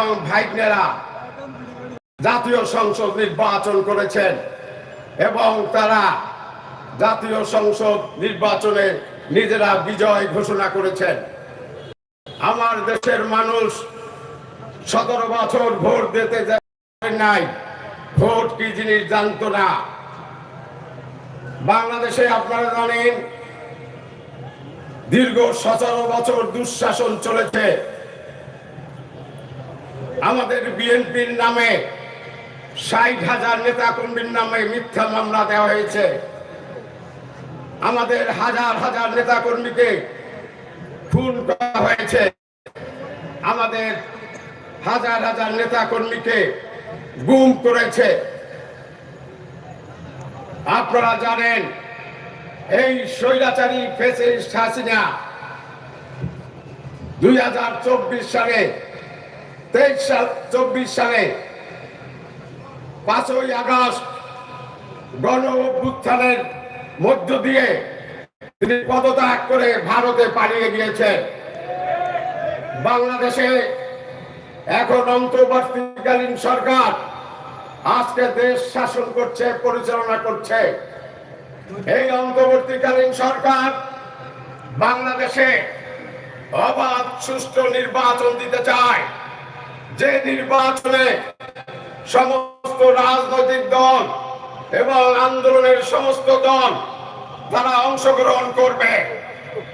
এবং ভাইগনেরা জাতীয় সংসদ নির্বাচন করেছেন এবং তারা জাতীয় সংসদ নির্বাচনে নিজেরা বিজয় ঘোষণা করেছেন। আমার দেশের মানুষ সতেরো বছর ভোট দিতে নাই, ভোট কি জিনিস জানতো না। বাংলাদেশে আপনারা জানেন, দীর্ঘ সতেরো বছর দুঃশাসন চলেছে। আমাদের বিএনপির নামে ষাট হাজার নেতা কর্মীর নামে মিথ্যা মামলা দেওয়া হয়েছে। আমাদের হাজার হাজার নেতা কর্মীকে খুন করা হয়েছে। আমাদের হাজার হাজার নেতা কর্মীকে গুম করেছে। আপনারা জানেন, এই স্বৈরাচারী ফেসিস্ট হাসিনা দুই হাজার চব্বিশ সালে তেইশ সাল, চব্বিশ সালে পাঁচই আগস্ট গণ অভ্যুত্থানের মধ্য দিয়ে তিনি পদত্যাগ করে ভারতে পালিয়ে গিয়েছেন। বাংলাদেশে এখন অন্তর্বর্তীকালীন সরকার আজকে দেশ শাসন করছে, পরিচালনা করছে। এই অন্তর্বর্তীকালীন সরকার বাংলাদেশে অবাধ, সুষ্ঠু নির্বাচন দিতে চায়। যে নির্বাচনে সমস্ত রাজনৈতিক দল এবং আন্দোলনের সমস্ত দল তারা অংশগ্রহণ করবে।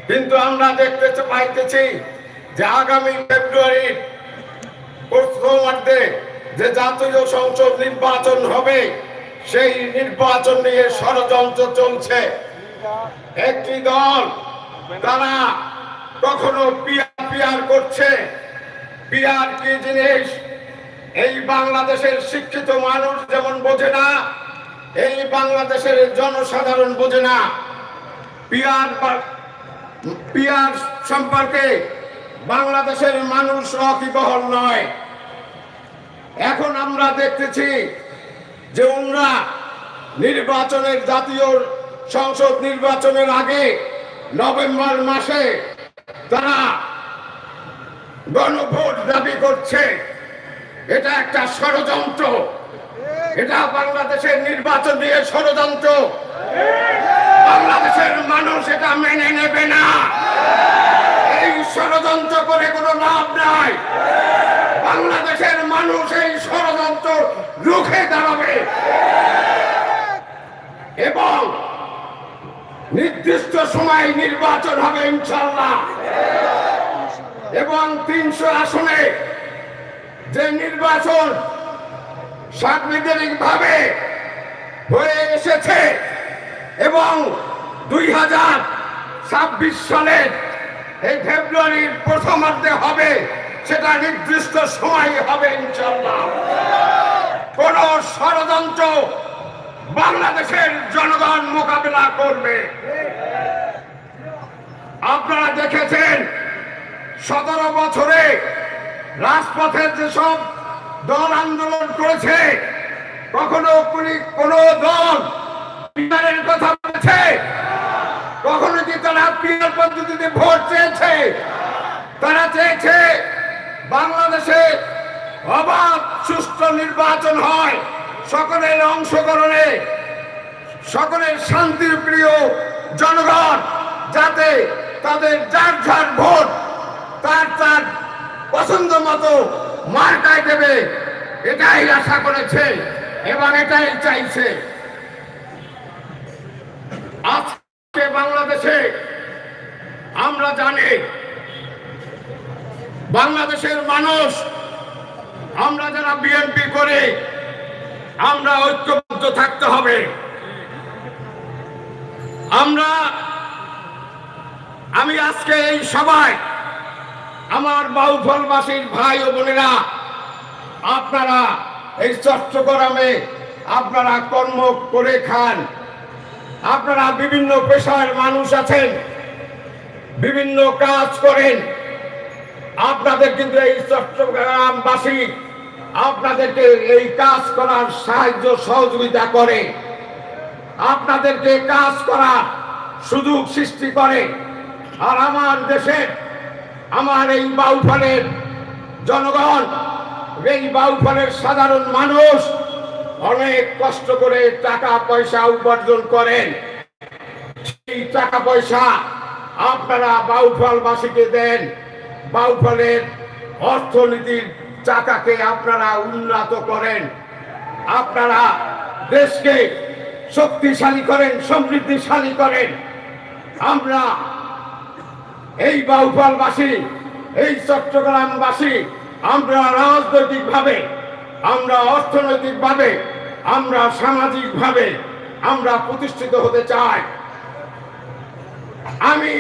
কিন্তু আমরা দেখতে পাইতেছি যে আগামী ফেব্রুয়ারি প্রথমার্ধে যে জাতীয় সংসদ নির্বাচন হবে, সেই নির্বাচন নিয়ে ষড়যন্ত্র চলছে। একটি দল তারা কখনো পিয়ার পিয়ার করছে পিয়ার কি জিনিস? এই বাংলাদেশের শিক্ষিত মানুষ যেমন বোঝে না, এই বাংলাদেশের জনসাধারণ বোঝে না। পিয়ার পিয়ার সম্পর্কে বাংলাদেশের মানুষ অকিবহল নয়। এখন আমরা দেখতেছি যে ওনরা নির্বাচনের জাতীয় সংসদ নির্বাচনের আগে নভেম্বর মাসে তারা গণভোট দাবি করছে। এটা একটা ষড়যন্ত্র। এটা বাংলাদেশের নির্বাচন দিয়ে ষড়যন্ত্র। বাংলাদেশের মানুষ এটা মেনে নেবে না। এই ষড়যন্ত্র করে কোনো লাভ নাই। বাংলাদেশের মানুষ এই ষড়যন্ত্র রুখে দাঁড়াবে। এবং নির্দিষ্ট সময় নির্বাচন হবে ইনশাল্লাহ এবং তিনশো আসনে যে নির্বাচন সাংবিধানিক ভাবে হয়ে এসেছে এবং দুই হাজার ছাব্বিশ সালের এই ফেব্রুয়ারির প্রথমার্ধে হবে, সেটা নির্দিষ্ট সময় হবে কোন ষড়যন্ত্র বাংলাদেশের জনগণ মোকাবেলা করবে। আপনারা দেখেছেন সতেরো বছরে রাজপথের যেসব দল আন্দোলন করেছে, কখনো কোনি- দল বিচারের কথা বলেছে, কখনো কি তারা পিয়ার পদ্ধতিতে ভোট চেয়েছে? তারা চেয়েছে বাংলাদেশে অবাধ, সুষ্ঠু নির্বাচন হয়, সকলের অংশগ্রহণে, সকলের শান্তির প্রিয় জনগণ, যাতে তাদের যার যার ভোট তার তার পছন্দ মতো মার্কায় দেবে, এটাই আশা করেছে এবং এটাই চাইছে। আজকে বাংলাদেশে আমরা জানি বাংলাদেশের মানুষ, আমরা যারা বিএনপি করে, আমরা ঐক্যবদ্ধ থাকতে হবে। আমরা, আমি আজকে এই সবাই আমার বাউফলবাসীর ভাই ও বোনেরা, আপনারা এই চট্টগ্রামে আপনারা কর্ম করে খান। আপনারা বিভিন্ন পেশার মানুষ আছেন, বিভিন্ন কাজ করেন। আপনাদের কিন্তু এই চট্টগ্রামবাসী আপনাদেরকে এই কাজ করার সাহায্য সহযোগিতা করে। আপনাদেরকে কাজ করার সুযোগ সৃষ্টি করে। আর আমার দেশের আমার এই বাউফলের জনগণ, এই বাউফলের সাধারণ মানুষ অনেক কষ্ট করে টাকা পয়সা উপার্জন করেন। সেই টাকা পয়সা আপনারা বাউফলবাসীকে দেন। বাউফলের অর্থনীতির টাকাকে আপনারা উন্নত করেন। আপনারা দেশকে শক্তিশালী করেন, সমৃদ্ধিশালী করেন। আমরা এই বাউফলবাসী এই চট্টগ্রামবাসী, আমরা রাজনৈতিকভাবে, আমরা অর্থনৈতিকভাবে, আমরা সামাজিকভাবে, আমরা প্রতিষ্ঠিত হতে চাই। আমি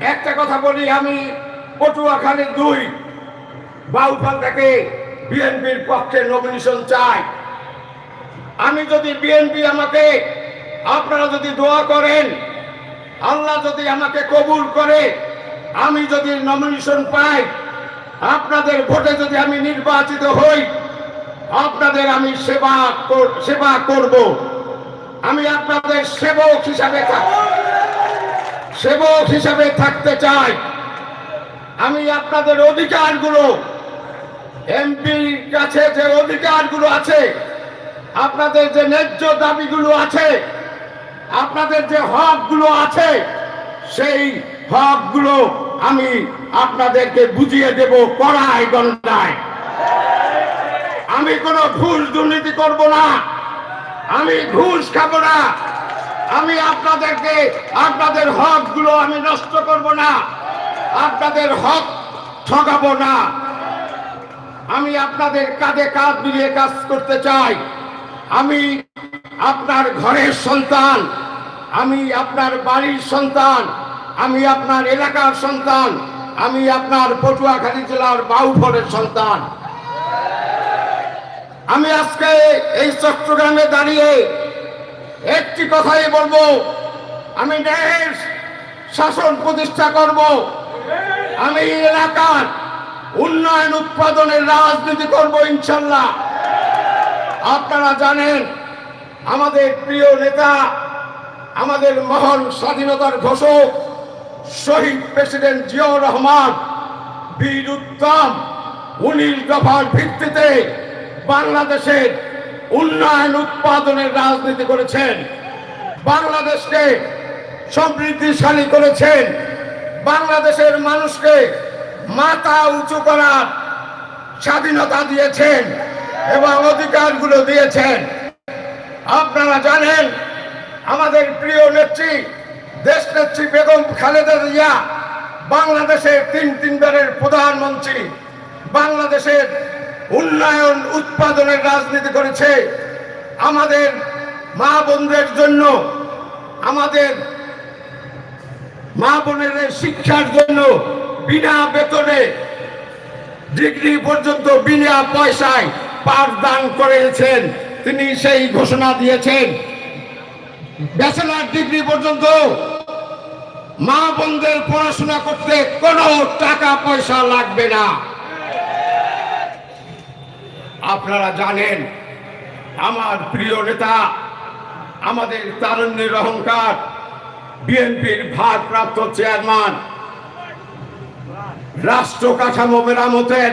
একটা কথা বলি, আমি পটুয়াখালী দুই বাউফল থেকে বিএনপির পক্ষে নমিনেশন চাই। আমি যদি বিএনপি আমাকে, আপনারা যদি দোয়া করেন আল্লাহ যদি আমাকে কবুল করে, আমি যদি নমিনেশন পাই, আপনাদের ভোটে যদি আমি নির্বাচিত হই, আপনাদের আমি সেবা সেবা করব। আমি আপনাদের সেবক হিসাবে সেবক হিসাবে থাকতে চাই। আমি আপনাদের অধিকারগুলো, এমপির কাছে যে অধিকারগুলো আছে, আপনাদের যে ন্যায্য দাবিগুলো আছে আপনাদের যে হকগুলো আছে, সেই হকগুলো আমি আপনাদেরকে বুঝিয়ে দেব কড়াই গন্ডায়। আমি কোনো ঘুষ দুর্নীতি করব না। আমি ঘুষ খাব না। আমি আপনাদেরকে, আপনাদের হকগুলো আমি নষ্ট করব না। আপনাদের হক ঠকাবো না। আমি আপনাদের কাঁধে কাঁধ মিলিয়ে কাজ করতে চাই। আমি আপনার ঘরের সন্তান। আমি আপনার বাড়ির সন্তান, আমি আপনার এলাকার সন্তান, আমি আপনার পটুয়াখালী জেলার বাউফলের সন্তান। আমি আজকে এই চট্টগ্রামে দাঁড়িয়ে একটি কথাই বলব, আমি দেশ শাসন প্রতিষ্ঠা করব। আমি এলাকার উন্নয়ন উৎপাদনের রাজনীতি করব ইনশাল্লাহ। আপনারা জানেন, আমাদের প্রিয় নেতা আমাদের মহান স্বাধীনতার ঘোষক শহীদ প্রেসিডেন্ট জিয়াউর রহমান, বীর উত্তম, উনিশ দফার ভিত্তিতে বাংলাদেশের উন্নয়ন উৎপাদনের রাজনীতি করেছেন, বাংলাদেশকে সমৃদ্ধিশালী করেছেন, বাংলাদেশের মানুষকে মাথা উঁচু করার স্বাধীনতা দিয়েছেন এবং অধিকারগুলো দিয়েছেন। আপনারা জানেন আমাদের প্রিয় নেত্রী, দেশ নেত্রী বেগম খালেদা জিয়া, বাংলাদেশের তিন তিনবারের প্রধানমন্ত্রী, বাংলাদেশের উন্নয়ন, উৎপাদনের রাজনীতি করেছে। আমাদের মা বোনদের জন্য, আমাদের মা বোনের শিক্ষার জন্য বিনা বেতনে ডিগ্রি পর্যন্ত বিনা পয়সায় পাঠদান করেছেন। তিনি সেই ঘোষণা দিয়েছেন ব্যাচেলার ডিগ্রি পর্যন্ত মা বোনদের পড়াশোনা করতে কোনো টাকা পয়সা লাগবে না। আপনারা জানেন, আমার প্রিয় নেতা, আমাদের তারণ্যের অহংকার, বিএনপির ভারপ্রাপ্ত চেয়ারম্যান, রাষ্ট্র কাঠামো মেরামতের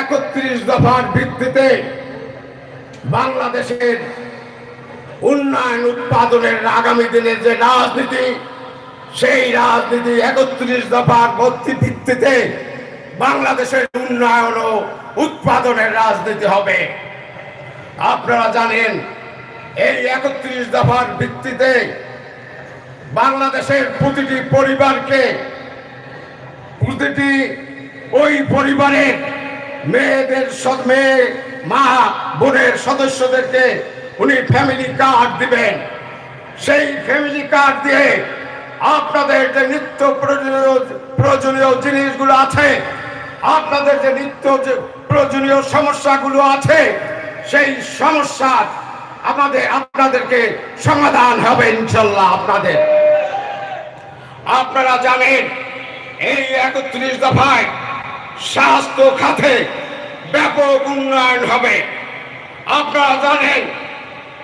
একত্রিশ দফার ভিত্তিতে বাংলাদেশের উন্নয়ন উৎপাদনের আগামী দিনের যে রাজনীতি, সেই রাজনীতি একত্রিশ দফার ভর্তি ভিত্তিতে বাংলাদেশের উন্নয়ন ও উৎপাদনের রাজনীতি হবে। আপনারা জানেন, এই একত্রিশ দফার ভিত্তিতে বাংলাদেশের প্রতিটি পরিবারকে, প্রতিটি ওই পরিবারের মেয়েদের মেয়ে, মা, বোনের সদস্যদেরকে উনি ফ্যামিলি কার্ড দিবেন। সেই ফ্যামিলি কার্ড দিয়ে আপনাদের যে নিত্য প্রয়োজনীয় জিনিসগুলো আছে, আপনাদের যে নিত্য যে প্রয়োজনীয় সমস্যাগুলো আছে, সেই সমস্যার আমাদের, আপনাদেরকে সমাধান হবে ইনশাল্লাহ আপনাদের। আপনারা জানেন, এই একত্রিশ দফায় স্বাস্থ্য খাতে ব্যাপক উন্নয়ন হবে। আপনারা জানেন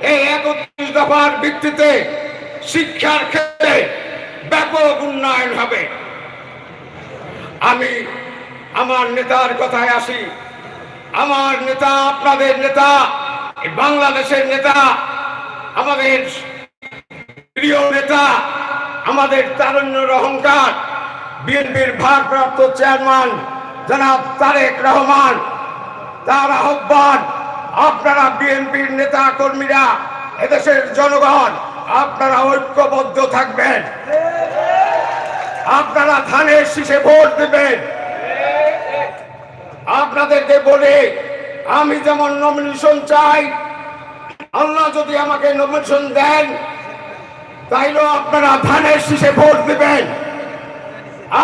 এই একত্রিশ দফার ভিত্তিতে শিক্ষার ক্ষেত্রে ব্যাপক উন্নয়ন হবে। আমি আমার নেতার কথায় আসি। আমার নেতা, আপনাদের নেতা বাংলাদেশের নেতা, আমাদের প্রিয় নেতা, আমাদের তারুণ্যের অহংকার বিএনপির ভারপ্রাপ্ত চেয়ারম্যান জনাব তারেক রহমান, তার আহ্বান আপনারা বিএনপির নেতা কর্মীরা এদেশের জনগণ, আপনারা ঐক্যবদ্ধ থাকবেন। আপনারা ধানের শীষে ভোট দেবেন। আপনাদেরকে বলে, আমি যেমন নমিনেশন চাই, আল্লাহ যদি আমাকে নমিনেশন দেন, তাইলেও আপনারা ধানের শীষে ভোট দেবেন।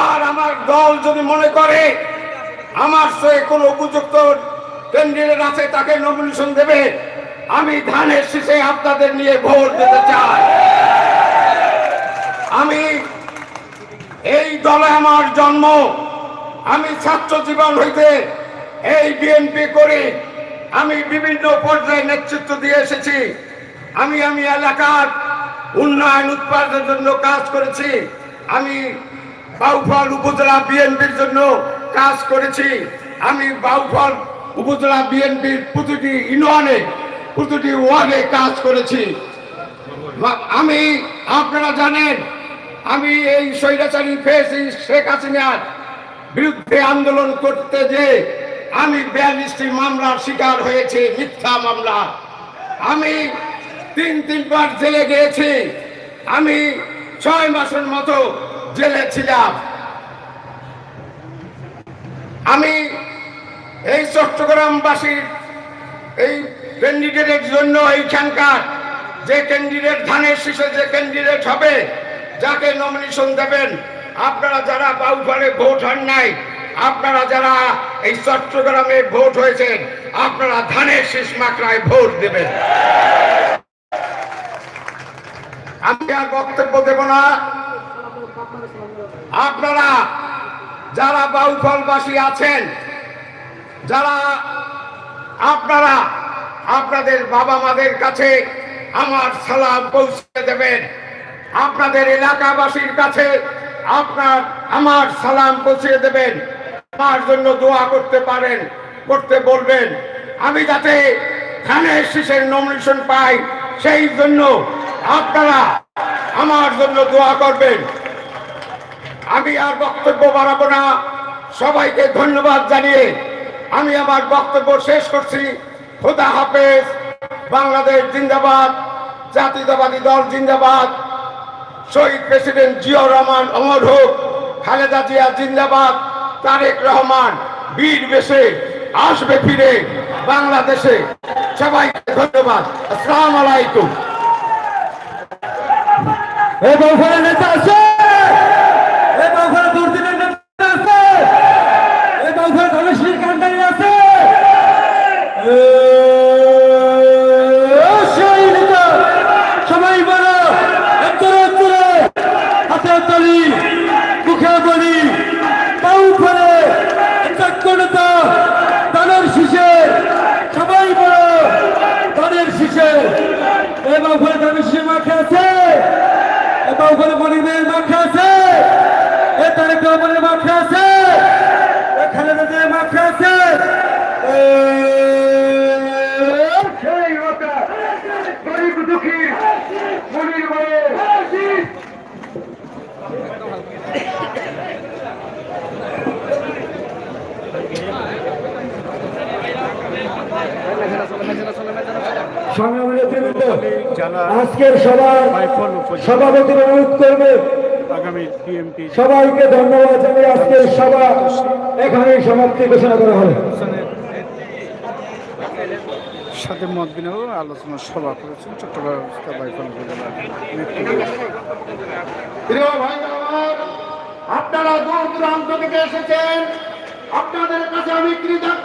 আর আমার দল যদি মনে করে, আমার সে কোনো উপযুক্ত ক্যান্ডিডেট আছে তাকে নমিনেশন দেবে। আমি ধানের শীষে আপনাদের নিয়ে ভোট দিতে চাই। আমি এই দলে আমার জন্ম। আমি ছাত্র জীবন হইতে এই বিএনপি করে আমি বিভিন্ন পর্যায়ে নেতৃত্ব দিয়ে এসেছি। আমি আমি এলাকার উন্নয়ন উৎপাদনের জন্য কাজ করেছি। আমি বাউফল উপজেলা বিএনপির জন্য কাজ করেছি। আমি বাউফল উপজেলা বিএনপির প্রতিটি ইউনিয়নে, প্রতিটি ওয়ার্ডে কাজ করেছি। আমি, আপনারা জানেন, আমি এই স্বৈরাচারী ফেসি শেখ হাসিনার বিরুদ্ধে আন্দোলন করতে যে আমি বিয়াল্লিশটি মামলার শিকার হয়েছে, মিথ্যা মামলা। আমি তিন, তিনবার জেলে গিয়েছি। আমি ছয় মাসের মতো জেলে ছিলাম। আমি এই চট্টগ্রামবাসীর এই ক্যান্ডিডেটের জন্য এইখানকার যে ক্যান্ডিডেট ধানের শীষে যে ক্যান্ডিডেট হবে, যাকে নমিনেশন দেবেন, আপনারা যারা বাউফারে ভোট হন নাই, আপনারা যারা এই চট্টগ্রামে ভোট হয়েছেন, আপনারা ধানের শীষ মাকড়ায় ভোট দেবেন। আমি আর বক্তব্য দেব না। আপনারা যারা বাউফলবাসী আছেন যারা আপনারা, আপনাদের বাবা মাদের কাছে আমার সালাম পৌঁছে দেবেন। আপনাদের এলাকাবাসীর কাছে আপনার, আমার সালাম পৌঁছে দেবেন। আমার জন্য দোয়া করতে পারেন, করতে বলবেন। আমি যাতে ধানের শীষের নমিনেশন পাই, সেই জন্য আপনারা আমার জন্য দোয়া করবেন। আমি আর বক্তব্য বাড়াবো না। সবাইকে ধন্যবাদ জানিয়ে আমি আমার বক্তব্য শেষ করছি। খোদা হাফেজ। বাংলাদেশ জিন্দাবাদ। জাতীয়তাবাদী দল জিন্দাবাদ। শহীদ প্রেসিডেন্ট জিয়াউর রহমান, অমর হোক। খালেদা জিয়া জিন্দাবাদ। তারেক রহমান, বীর বেশে আসবে ফিরে বাংলাদেশে। সবাইকে ধন্যবাদ। আসসালামু আলাইকুম। এই বাউফলের নেতা আছে এই বাউফলের দুর্দিনের নেতা আছে এই বাউফলের ধনেশ্বরী কান্ডারি আছে এ, সেই নেতা সবাই বলো অন্তরে অন্তরে হাতে তলি মুখে বলি বাউফলে চাক্য নেতা দানের শীষে সবাই বলো দানের শীষে এই বাউফলে দানের শীষে মাখে আছে এ বাউফলে মনিমের মাখে আছে রহমানের মাখে আছে খালেদা জিয়ার মাখে আছে সেই নেতা, গরিব দুঃখী মনির বলে সংগ্রামী নেতৃবৃন্দ আজকের সভা সভাপতির অনুরোধ করবে। সবাইকে ধন্যবাদ জানিয়ে আজকের সভা এখানেই সমাপ্তি ঘোষণা করা হলো। সাথে মত বিনিময় আলোচনা সভা করেছেন চট্টগ্রাম আপনারা দূর দূরান্ত থেকে এসেছেন। আপনাদের কাছে আমি কৃতজ্ঞ।